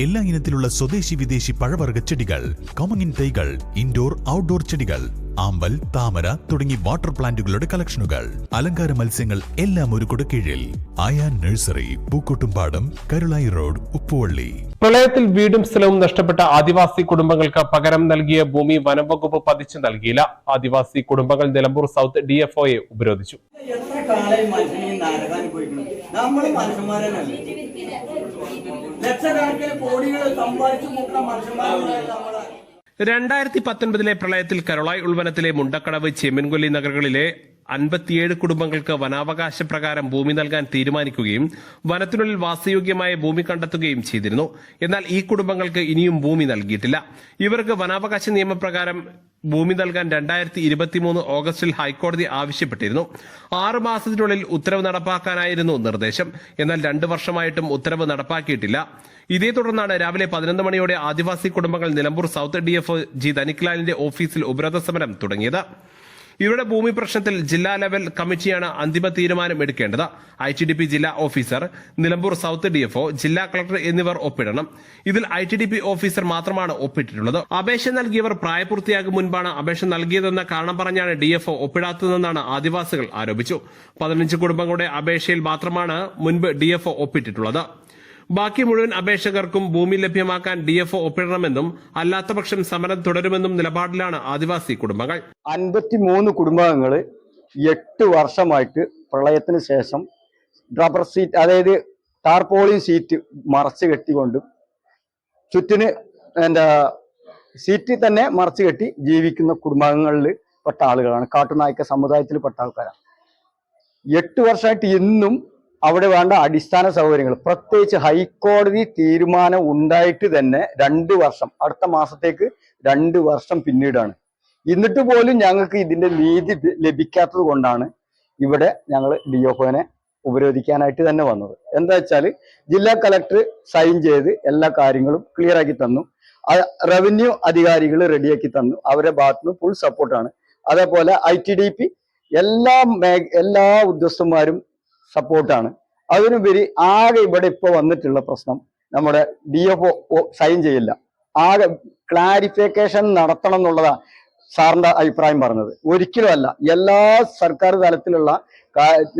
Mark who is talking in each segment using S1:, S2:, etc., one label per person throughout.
S1: എല്ലാ ഇനത്തിലുള്ള സ്വദേശി വിദേശി പഴവർഗ ചെടികൾ കോമങ്ങിൻ തൈകൾ ഇൻഡോർ ഔട്ട്ഡോർ ചെടികൾ ആമ്പൽ താമര തുടങ്ങി വാട്ടർ പ്ലാന്റുകളുടെ കളക്ഷനുകൾ അലങ്കാര മത്സ്യങ്ങൾ എല്ലാം ഒരു കുടക്കീഴിൽ ആയാ നഴ്സറി പൂക്കോട്ടുംപാടം കരുളായി റോഡ് ഉപ്പുവള്ളി.
S2: പ്രളയത്തിൽ വീടും സ്ഥലവും നഷ്ടപ്പെട്ട ആദിവാസി കുടുംബങ്ങൾക്ക് പകരം നൽകിയ ഭൂമി വനംവകുപ്പ് പതിച്ചു നൽകിയില്ല. ആദിവാസി കുടുംബങ്ങൾ നിലമ്പൂർ സൗത്ത് ഡി എഫ് ഒയെ ഉപരോധിച്ചു.
S3: എത്ര കാലമായി നമ്മൾ മനുഷ്യന്മാരനല്ലേ ലക്ഷക്കണക്കിന് കോടികൾ സമ്പാദിച്ചു കൂട്ടുന്ന മനുഷ്യന്മാരാണ് നമ്മൾ.
S2: രണ്ടായിരത്തി പത്തൊൻപതിലെ പ്രളയത്തിൽ കരുളായി ഉൾവനത്തിലെ മുണ്ടക്കടവ് ചെമ്മൻകൊല്ലി നഗരങ്ങളിലെ അൻപത്തിയേഴ് കുടുംബങ്ങൾക്ക് വനാവകാശ പ്രകാരം ഭൂമി നൽകാൻ തീരുമാനിക്കുകയും വനത്തിനുള്ളിൽ വാസയോഗ്യമായ ഭൂമി കണ്ടെത്തുകയും ചെയ്തിരുന്നു. എന്നാൽ ഈ കുടുംബങ്ങൾക്ക് ഇനിയും ഭൂമി നൽകിയിട്ടില്ല. ഇവർക്ക് വനാവകാശ നിയമപ്രകാരം ഭൂമി നൽകാൻ രണ്ടായിരത്തി ഇരുപത്തിമൂന്ന് ഓഗസ്റ്റിൽ ഹൈക്കോടതി ആവശ്യപ്പെട്ടിരുന്നു. ആറു മാസത്തിനുള്ളിൽ ഉത്തരവ് നടപ്പാക്കാനായിരുന്നു നിർദ്ദേശം. എന്നാൽ രണ്ടു വർഷമായിട്ടും ഉത്തരവ് നടപ്പാക്കിയിട്ടില്ല. ഇതേ തുടർന്നാണ് രാവിലെ പതിനൊന്ന് മണിയോടെ ആദിവാസി കുടുംബങ്ങൾ Nilambur south D F G ധനിക്ലാലിന്റെ ഓഫീസിൽ ഉപരോധ സമരം തുടങ്ങിയത്. ഇവരുടെ ഭൂമി പ്രശ്നത്തിൽ ജില്ലാ ലെവൽ കമ്മിറ്റിയാണ് അന്തിമ തീരുമാനം എടുക്കേണ്ടത്. ഐ ടി ഡി പി ജില്ലാ officer Nilambur south D F ജില്ലാ കളക്ടർ എന്നിവർ ഒപ്പിടണം. ഇതിൽ I T D P officer മാത്രമാണ് ഒപ്പിട്ടിട്ടുള്ളത്. അപേക്ഷ നൽകിയവർ പ്രായപൂർത്തിയാകും മുൻപാണ് അപേക്ഷ നൽകിയതെന്ന കാരണം പറഞ്ഞാണ് ഡി എഫ് ഒപ്പിടാത്തതെന്നാണ് ആദിവാസികൾ ആരോപിച്ചു. പതിനഞ്ച് കുടുംബങ്ങളുടെ അപേക്ഷയിൽ മാത്രമാണ് മുൻപ് ഡി എഫ് ഒപ്പിട്ടിട്ടുള്ളത്. ബാക്കി മുഴുവൻ അപേക്ഷകർക്കും ഭൂമി ലഭ്യമാക്കാൻ ഡി എഫ് ഒപ്പിടണമെന്നും അല്ലാത്തപക്ഷം സമരം തുടരുമെന്നും നിലപാടിലാണ് ആദിവാസി കുടുംബങ്ങൾ.
S4: അൻപത്തിമൂന്ന് കുടുംബാംഗങ്ങൾ എട്ട് വർഷമായിട്ട് പ്രളയത്തിന് ശേഷം റബ്ബർ സീറ്റ് അതായത് ടാർപോളിൻ സീറ്റ് മറച്ചു കെട്ടിക്കൊണ്ടും ചുറ്റിന് എന്താ സീറ്റ് തന്നെ മറച്ചു കെട്ടി ജീവിക്കുന്ന കുടുംബാംഗങ്ങളിൽ പെട്ട ആളുകളാണ്. കാട്ടുനായ്ക്ക സമുദായത്തിൽ പെട്ട ആൾക്കാരാണ്. എട്ട് വർഷമായിട്ട് ഇന്നും അവിടെ വേണ്ട അടിസ്ഥാന സൗകര്യങ്ങൾ. പ്രത്യേകിച്ച് ഹൈക്കോടതി തീരുമാനം ഉണ്ടായിട്ട് തന്നെ രണ്ട് വർഷം അടുത്ത മാസത്തേക്ക് രണ്ട് വർഷം പിന്നീടാണ്. എന്നിട്ട് പോലും ഞങ്ങൾക്ക് ഇതിന്റെ നീതി ലഭിക്കാത്തത് കൊണ്ടാണ് ഇവിടെ ഞങ്ങൾ ഡി എഫ്ഒനെ ഉപരോധിക്കാനായിട്ട് തന്നെ വന്നത്. എന്താ വെച്ചാൽ ജില്ലാ കളക്ടർ സൈൻ ചെയ്ത് എല്ലാ കാര്യങ്ങളും ക്ലിയർ ആക്കി തന്നു. റവന്യൂ അധികാരികൾ റെഡിയാക്കി തന്നു. അവരുടെ ഭാഗത്തുനിന്ന് ഫുൾ സപ്പോർട്ടാണ് അതേപോലെ ഐ ടി ഡി പി എല്ലാ എല്ലാ ഉദ്യോഗസ്ഥന്മാരും സപ്പോർട്ടാണ് അതിനുപരി ആകെ ഇവിടെ ഇപ്പൊ വന്നിട്ടുള്ള പ്രശ്നം നമ്മുടെ ഡി എഫ് ഒ സൈൻ ചെയ്യില്ല. ആകെ ക്ലാരിഫിക്കേഷൻ നടത്തണം എന്നുള്ളതാണ് സാറിന്റെ അഭിപ്രായം പറഞ്ഞത്. ഒരിക്കലും അല്ല. എല്ലാ സർക്കാർ തലത്തിലുള്ള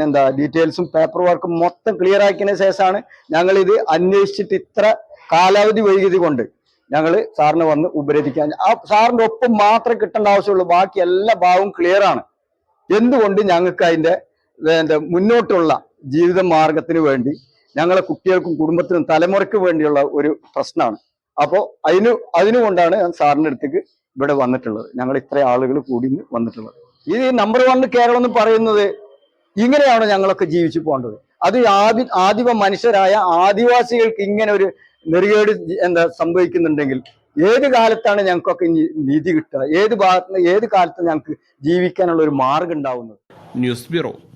S4: എന്താ ഡീറ്റെയിൽസും പേപ്പർ വർക്കും മൊത്തം ക്ലിയർ ആക്കിയതിന് ശേഷമാണ് ഞങ്ങൾ ഇത് അന്വേഷിച്ചിട്ട് ഇത്ര കാലാവധി വൈകിയത് കൊണ്ട് ഞങ്ങൾ സാറിന് വന്ന് ഉപരോധിക്കാൻ. ആ സാറിന്റെ ഒപ്പം മാത്രം കിട്ടേണ്ട ആവശ്യമുള്ളൂ. ബാക്കി എല്ലാ ഭാഗവും ക്ലിയർ ആണ്. എന്തുകൊണ്ട് ഞങ്ങൾക്ക് അതിന്റെ മുന്നോട്ടുള്ള ജീവിത മാർഗത്തിന് വേണ്ടി ഞങ്ങളെ കുട്ടികൾക്കും കുടുംബത്തിനും തലമുറയ്ക്ക് വേണ്ടിയുള്ള ഒരു പ്രശ്നമാണ്. അപ്പോൾ അതിന് അതിനുകൊണ്ടാണ് ഞാൻ സാറിന്റെ അടുത്തേക്ക് ഇവിടെ വന്നിട്ടുള്ളത്. ഞങ്ങൾ ഇത്ര ആളുകൾ കൂടി വന്നിട്ടുള്ളത്. ഈ നമ്പർ വൺ കേരളം എന്ന് പറയുന്നത് ഇങ്ങനെയാണ് ഞങ്ങളൊക്കെ ജീവിച്ചു പോകേണ്ടത്. അത് ആദി ആദിമ മനുഷ്യരായ ആദിവാസികൾക്ക് ഇങ്ങനെ ഒരു നെറുകേട് എന്താ സംഭവിക്കുന്നുണ്ടെങ്കിൽ ഏത് കാലത്താണ് ഞങ്ങൾക്കൊക്കെ നീതി കിട്ടുക? ഏത് ഭാഗത്ത് ഏത് കാലത്ത് ഞങ്ങൾക്ക് ജീവിക്കാനുള്ള ഒരു മാർഗം ഉണ്ടാവുന്നത്?
S2: News bureau.